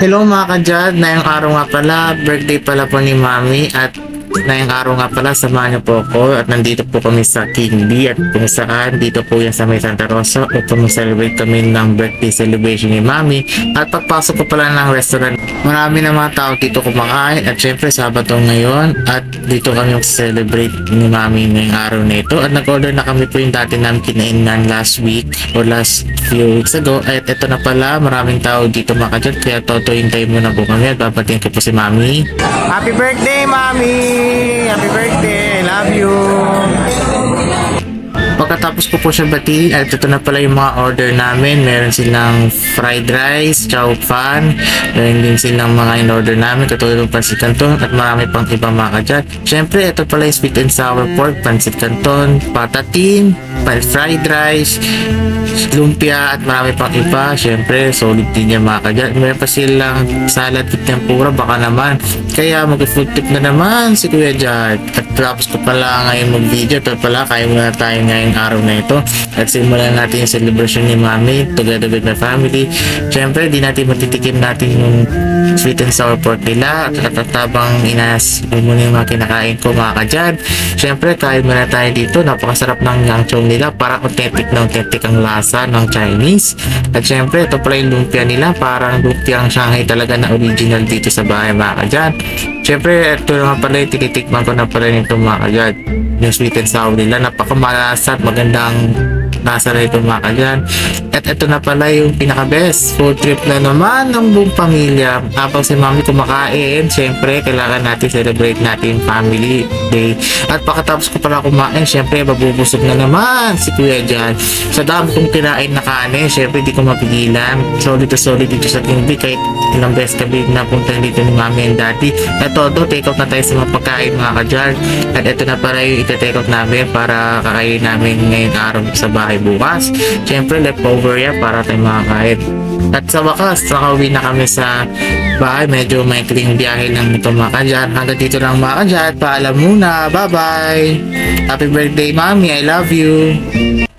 Hello mga kadyad, na yung araw nga pala, birthday pala po ni Mami at na yung araw nga pala, samahan niyo po ako. At nandito po kami sa King B. At kung saan dito po yan sa may Santa Rosa. Upang celebrate kami ng birthday celebration ni Mami. At pagpasok ko pala ng restaurant, marami na mga tao dito kumakain. At syempre Sabado ngayon. At dito kami celebrate ni Mami ngayong araw na ito. At nag-order na kami po yung dati namin kinainan last week or last few weeks ago. At ito na pala maraming tao dito mga kadyad kaya toto yung time muna po kami at babatiin ko po si Mami Happy birthday Mami! Happy birthday! Love you! Pagkatapos ko po siya batiin, at ito na pala yung mga order namin. Meron silang fried rice, chow fan, meron din silang mga in-order namin, katulad ng pansit canton, at marami pang ibang mga kadyat. Siyempre, ito pala yung sweet and sour pork, pansit canton, patatin, fried rice, lumpia, at marami pang iba. Siyempre, solid din yan mga kadyat. Meron pa silang salad with tempura, baka naman. Kaya mag-food tip na naman si Kuya Jad. At tapos ko pala ngayon mag-video. Ito pala, kaya muna tayo ngayong araw na ito. At simulan natin yung celebration ni Mami together with my family. Siyempre, di natin matitikim natin yung sweet and sour pork nila. At at habang inas muna yung mga kinakain ko mga kadyad. Siyempre, kain muna tayo dito. Napakasarap ng yangchong nila. Parang authentic na authentic ang lasa ng Chinese. At siyempre, ito pala yung lumpia nila. Parang lumpiang Shanghai talaga na original dito sa bahay mga kadyad. Siyempre, ito naman pala yung tinitikman ko na pala nito mga kadyad. Yung sweet and sour nila. Napakamalasan at magandang nasa na ito mga kadyad. At ito na pala yung pinaka-best food trip na naman ng buong pamilya. Habang si mami kumakain, syempre, kailangan natin celebrate natin family day. At pagkatapos ko pala kumain, syempre, mabubusog na naman si Kuya dyan. Sa dami kong kinain na kanin, syempre, di ko mapigilan. Solid to solid dito sa B, kahit ilang beses kami napunta dito ni mami and daddy. At todo, take out na tayo sa mga pagkain mga kadyad. At ito na pala yung ita-take out namin para kakain namin ngayong araw sa bahay bukas. Syempre, leftover yan para tayo makakain. At sa wakas, nakauwi na kami sa bahay. Medyo may kling biyahe lang ito mga kadyad. Hanggang dito lang mga kadyad. Paalam muna. Bye-bye. Happy birthday, Mami. I love you.